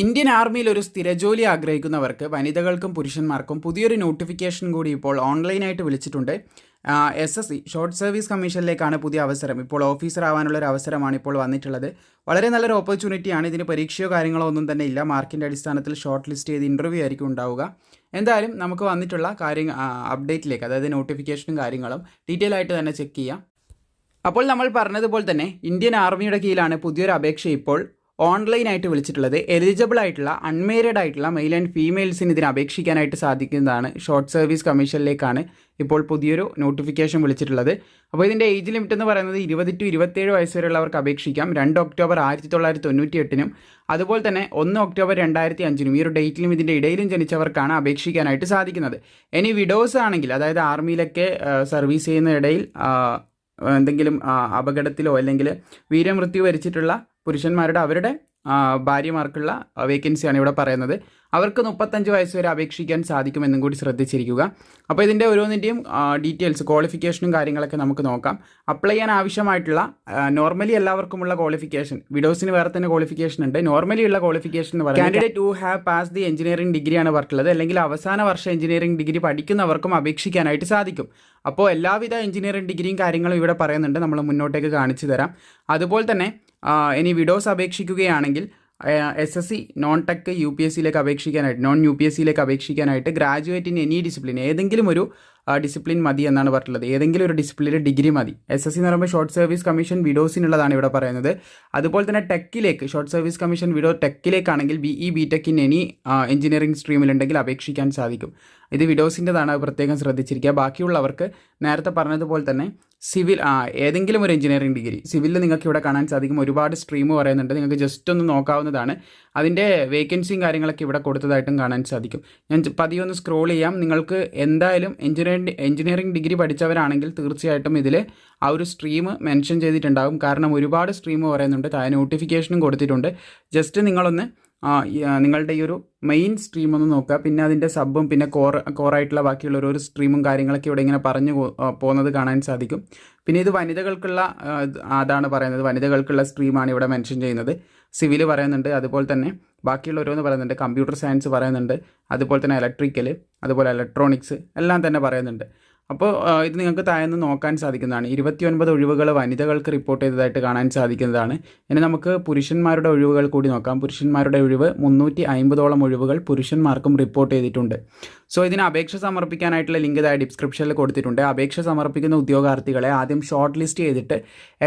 Indian ആർമിയിൽ ഒരു സ്ഥിരജോലി ആഗ്രഹിക്കുന്നവർക്ക് വനിതകൾക്കും പുരുഷന്മാർക്കും പുതിയൊരു നോട്ടിഫിക്കേഷൻ കൂടി ഇപ്പോൾ ഓൺലൈനായിട്ട് വിളിച്ചിട്ടുണ്ട്. S S C short service കമ്മീഷനിലേക്കാണ് പുതിയ അവസരം. ഇപ്പോൾ ഓഫീസർ ആവാനുള്ള ഒരു അവസരമാണ് ഇപ്പോൾ വന്നിട്ടുള്ളത്. വളരെ നല്ലൊരു ഓപ്പർച്യൂണിറ്റിയാണ് ഇതിന് പരീക്ഷയോ കാര്യങ്ങളോ ഒന്നും തന്നെ ഇല്ല. മാർക്കിന്റെ അടിസ്ഥാനത്തിൽ ഷോർട്ട് ലിസ്റ്റ് ചെയ്ത് ഇന്റർവ്യൂ ആയിരിക്കും ഉണ്ടാവുക. എന്തായാലും നമുക്ക് വന്നിട്ടുള്ള കാര്യ അപ്ഡേറ്റിലേക്ക് അതായത് നോട്ടിഫിക്കേഷനും കാര്യങ്ങളും ഡീറ്റെയിൽ ആയിട്ട് തന്നെ ചെക്ക് ചെയ്യാം. അപ്പോൾ നമ്മൾ പറഞ്ഞതുപോലെ തന്നെ ഇന്ത്യൻ ആർമിയുടെ കീഴിലാണ് പുതിയൊരു അപേക്ഷ ഇപ്പോൾ ഓൺലൈനായിട്ട് വിളിച്ചിട്ടുള്ളത് എലിജിബിൾ ആയിട്ടുള്ള അൺമേരിഡ് ആയിട്ടുള്ള മെയിൽ ആൻഡ് ഫീമെയിൽസിന് ഇതിന് അപേക്ഷിക്കാനായിട്ട് സാധിക്കുന്നതാണ്. ഷോർട്ട് സർവീസ് കമ്മീഷനിലേക്കാണ് ഇപ്പോൾ പുതിയൊരു നോട്ടിഫിക്കേഷൻ വിളിച്ചിട്ടുള്ളത്. അപ്പോൾ ഇതിന്റെ ഏജ് ലിമിറ്റ് എന്ന് പറയുന്നത് ഇരുപത് ടു ഇരുപത്തേഴ് വയസ്സ് വരെയുള്ളവർക്ക് അപേക്ഷിക്കാം. രണ്ട് ഒക്ടോബർ ആയിരത്തി തൊള്ളായിരത്തി തൊണ്ണൂറ്റി എട്ടിനും അതുപോലെ തന്നെ ഒന്ന് ഒക്ടോബർ രണ്ടായിരത്തി അഞ്ചിനും ഈ ഒരു ഡേറ്റിലും ഇതിന്റെ ഇടയിലും ജനിച്ചവർക്കാണ് അപേക്ഷിക്കാനായിട്ട് സാധിക്കുന്നത്. ഇനി വിഡോസ് ആണെങ്കിൽ അതായത് ആർമിയിലൊക്കെ സർവീസ് ചെയ്യുന്ന ഇടയിൽ എന്തെങ്കിലും അപകടത്തിലോ അല്ലെങ്കിൽ വീരമൃത്യു വരിച്ചിട്ടുള്ള പുരുഷന്മാരുടെ അവരുടെ ഭാര്യമാർക്കുള്ള വേക്കൻസിയാണ് ഇവിടെ പറയുന്നത്. അവർക്ക് മുപ്പത്തഞ്ച് വയസ്സ് വരെ അപേക്ഷിക്കാൻ സാധിക്കുമെന്നും കൂടി ശ്രദ്ധിച്ചിരിക്കുക. അപ്പോൾ ഇതിന്റെ ഓരോന്നിന്റെയും ഡീറ്റെയിൽസ് ക്വാളിഫിക്കേഷനും കാര്യങ്ങളൊക്കെ നമുക്ക് നോക്കാം. അപ്ലൈ ചെയ്യാൻ ആവശ്യമായിട്ടുള്ള നോർമലി എല്ലാവർക്കുമുള്ള ക്വാളിഫിക്കേഷൻ വിഡോസിന് വേറെ തന്നെ ക്വാളിഫിക്കേഷൻ ഉണ്ട്. നോർമലി ഉള്ള ക്വാളിഫിക്കേഷൻ എന്ന് പറയുന്നത് candidate to have pass the engineering ഡിഗ്രിയാണ് വർക്കുള്ളത് അല്ലെങ്കിൽ അവസാന വർഷം എഞ്ചിനീയറിംഗ് ഡിഗ്രി പഠിക്കുന്നവർക്കും അപേക്ഷിക്കാനായിട്ട് സാധിക്കും. അപ്പോൾ എല്ലാവിധ എഞ്ചിനീയറിംഗ് ഡിഗ്രിയും കാര്യങ്ങളും ഇവിടെ പറയുന്നുണ്ട്. നമ്മൾ മുന്നോട്ടേക്ക് കാണിച്ചു തരാം. അതുപോലെ തന്നെ ഇനി widows അപേക്ഷിക്കുകയാണെങ്കിൽ S S C non tech U P S സിയിലേക്ക് അപേക്ഷിക്കാനായിട്ട് നോൺ യു പി എസ് സിയിലേക്ക് അപേക്ഷിക്കാനായിട്ട് ഗ്രാജുവേറ്റ് ഇൻ എനി ഡിസിപ്ലിൻ ഏതെങ്കിലും ഒരു ഡിസിപ്ലിൻ മതി എന്നാണ് പറഞ്ഞിട്ടുള്ളത്. ഏതെങ്കിലും ഒരു ഡിസിപ്ലിനിൽ ഡിഗ്രി മതി. എസ് എസ് സി എന്ന് പറയുമ്പോൾ ഷോർട്ട് സർവീസ് കമ്മീഷൻ വിഡോസിനുള്ളതാണ് ഇവിടെ പറയുന്നത്. അതുപോലെ തന്നെ ടെക്കിലേക്ക് short service commission widow ടെക്കിലേക്കാണെങ്കിൽ B E B tech in any engineering സ്ട്രീമിലുണ്ടെങ്കിൽ അപേക്ഷിക്കാൻ സാധിക്കും. ഇത് വിഡോസിന്റെതാണ് പ്രത്യേകം ശ്രദ്ധിച്ചിരിക്കുക. ബാക്കിയുള്ളവർക്ക് നേരത്തെ പറഞ്ഞതുപോലെ തന്നെ സിവിൽ ആ ഏതെങ്കിലും ഒരു എഞ്ചിനീയറിംഗ് ഡിഗ്രി. സിവിലിൽ നിങ്ങൾക്ക് ഇവിടെ കാണാൻ സാധിക്കും. ഒരുപാട് സ്ട്രീം പറയുന്നുണ്ട്. നിങ്ങൾക്ക് ജസ്റ്റ് ഒന്ന് നോക്കാവുന്നതാണ്. അതിന്റെ വേക്കൻസിയും കാര്യങ്ങളൊക്കെ ഇവിടെ കൊടുത്തതായിട്ടും കാണാൻ സാധിക്കും. ഞാൻ പതിയെ ഒന്ന് സ്ക്രോൾ ചെയ്യാം. നിങ്ങൾക്ക് എന്തായാലും എഞ്ചിനീയറിംഗ് എഞ്ചിനീയറിംഗ് ഡിഗ്രി പഠിച്ചവരാണെങ്കിൽ തീർച്ചയായിട്ടും ഇതിൽ ആ ഒരു സ്ട്രീം മെൻഷൻ ചെയ്തിട്ടുണ്ടാകും. കാരണം ഒരുപാട് സ്ട്രീം പറയുന്നുണ്ട്. താഴെ നോട്ടിഫിക്കേഷനും കൊടുത്തിട്ടുണ്ട്. ജസ്റ്റ് നിങ്ങളൊന്ന് നിങ്ങളുടെ ഈ ഒരു മെയിൻ സ്ട്രീം ഒന്ന് നോക്കുക. പിന്നെ അതിന്റെ സബും പിന്നെ കോർ കോറായിട്ടുള്ള ബാക്കിയുള്ള ഓരോ സ്ട്രീമും കാര്യങ്ങളൊക്കെ ഇവിടെ ഇങ്ങനെ പറഞ്ഞു പോകുന്നത് കാണാൻ സാധിക്കും. പിന്നെ ഇത് വനിതകൾക്കുള്ള അതാണ് പറയുന്നത്. വനിതകൾക്കുള്ള സ്ട്രീമാണ് ഇവിടെ മെൻഷൻ ചെയ്യുന്നത്. സിവിൽ പറയുന്നുണ്ട് അതുപോലെ തന്നെ ബാക്കിയുള്ള ഓരോന്ന് പറയുന്നുണ്ട്. കമ്പ്യൂട്ടർ സയൻസ് പറയുന്നുണ്ട് അതുപോലെ തന്നെ ഇലക്ട്രിക്കൽ അതുപോലെ ഇലക്ട്രോണിക്സ് എല്ലാം തന്നെ പറയുന്നുണ്ട്. അപ്പോൾ ഇത് നിങ്ങൾക്ക് താഴ്ന്ന് നോക്കാൻ സാധിക്കുന്നതാണ്. ഇരുപത്തിയൊൻപത് ഒഴിവുകൾ വനിതകൾക്ക് റിപ്പോർട്ട് ചെയ്തതായിട്ട് കാണാൻ സാധിക്കുന്നതാണ്. ഇനി നമുക്ക് പുരുഷന്മാരുടെ ഒഴിവുകൾ കൂടി നോക്കാം. പുരുഷന്മാരുടെ ഒഴിവ് മുന്നൂറ്റി അമ്പതോളം ഒഴിവുകൾ പുരുഷന്മാർക്കും റിപ്പോർട്ട് ചെയ്തിട്ടുണ്ട്. സോ ഇതിന് അപേക്ഷ സമർപ്പിക്കാനായിട്ടുള്ള ലിങ്ക് ഇതായി ഡിസ്ക്രിപ്ഷനിൽ കൊടുത്തിട്ടുണ്ട്. അപേക്ഷ സമർപ്പിക്കുന്ന ഉദ്യോഗാർത്ഥികളെ ആദ്യം ഷോർട്ട് ലിസ്റ്റ് ചെയ്തിട്ട്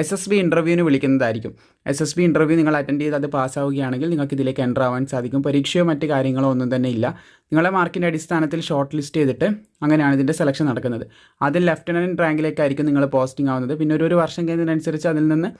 എസ് എസ് ബി ഇന്റർവ്യൂവിന് വിളിക്കുന്നതായിരിക്കും. എസ് എസ് ബി ഇന്റർവ്യൂ നിങ്ങൾ അറ്റൻഡ് ചെയ്ത് അത് പാസ്സാവുകയാണെങ്കിൽ നിങ്ങൾക്ക് ഇതിലേക്ക് എന്റർ ആവാൻ സാധിക്കും. പരീക്ഷയോ മറ്റ് കാര്യങ്ങളോ ഒന്നും തന്നെ ഇല്ല. നിങ്ങളെ മാർക്കിന്റെ അടിസ്ഥാനത്തിൽ ഷോർട്ട് ലിസ്റ്റ് ചെയ്തിട്ട് അങ്ങനെയാണ് ഇതിന്റെ സെലക്ഷൻ നടക്കുന്നത്. അതിൽ ലെഫ്റ്റനന്റ് റാങ്കിലേക്കായിരിക്കും നിങ്ങൾ പോസ്റ്റിംഗ് ആവുന്നത്. പിന്നെ ഒരു ഒരു വർഷം കഴിഞ്ഞതിനനുസരിച്ച് അതിൽ നിന്ന്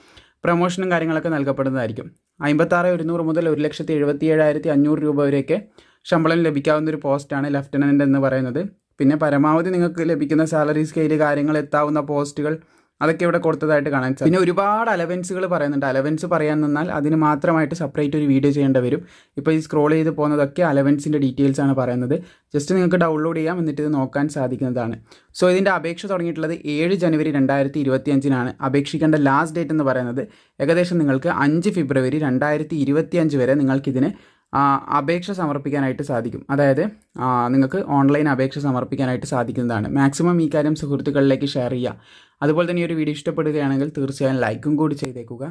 പ്രൊമോഷനും കാര്യങ്ങളൊക്കെ നൽകപ്പെടുന്നതായിരിക്കും. അമ്പത്താറ് ഒരുന്നൂറ് മുതൽ ഒരു ലക്ഷത്തി എഴുപത്തി ഏഴായിരത്തി അഞ്ഞൂറ് രൂപ വരെയൊക്കെ ശമ്പളം ലഭിക്കാവുന്ന ഒരു പോസ്റ്റാണ് ലെഫ്റ്റനന്റ് എന്ന് പറയുന്നത്. പിന്നെ പരമാവധി നിങ്ങൾക്ക് ലഭിക്കുന്ന സാലറി സ്കെയിൽ കാര്യങ്ങൾ എത്താവുന്ന പോസ്റ്റുകൾ അതൊക്കെ ഇവിടെ കൊടുത്തതായിട്ട് കാണാൻ സാധിക്കും. പിന്നെ ഒരുപാട് അലവൻസുകൾ പറയുന്നുണ്ട്. അലവൻസ് പറയാൻ നിന്നാൽ അതിന് മാത്രമായിട്ട് സെപ്പറേറ്റ് ഒരു വീഡിയോ ചെയ്യേണ്ടി വരും. ഇപ്പോൾ ഈ സ്ക്രോൾ ചെയ്ത് പോകുന്നതൊക്കെ അലവൻസിന്റെ ഡീറ്റെയിൽസ് ആണ് പറയുന്നത്. ജസ്റ്റ് നിങ്ങൾക്ക് ഡൗൺലോഡ് ചെയ്യാം. എന്നിട്ട് ഇത് നോക്കാൻ സാധിക്കുന്നതാണ്. സോ ഇതിന്റെ അപേക്ഷ തുടങ്ങിയിട്ടുള്ളത് ഏഴ് ജനുവരി രണ്ടായിരത്തി ഇരുപത്തി അഞ്ചിനാണ് അപേക്ഷിക്കേണ്ട ലാസ്റ്റ് ഡേറ്റ് എന്ന് പറയുന്നത് ഏകദേശം നിങ്ങൾക്ക് അഞ്ച് ഫെബ്രുവരി രണ്ടായിരത്തി ഇരുപത്തി അഞ്ച് വരെ നിങ്ങൾക്കിതിന് അപേക്ഷ സമർപ്പിക്കാനായിട്ട് സാധിക്കും. അതായത് നിങ്ങൾക്ക് ഓൺലൈൻ അപേക്ഷ സമർപ്പിക്കാനായിട്ട് സാധിക്കുന്നതാണ്. മാക്സിമം ഈ കാര്യം സുഹൃത്തുക്കളിലേക്ക് ഷെയർ ചെയ്യുക. അതുപോലെ തന്നെ ഈ ഒരു വീഡിയോ ഇഷ്ടപ്പെടുകയാണെങ്കിൽ തീർച്ചയായും ലൈക്കും കൂടി ചെയ്തേക്കുക.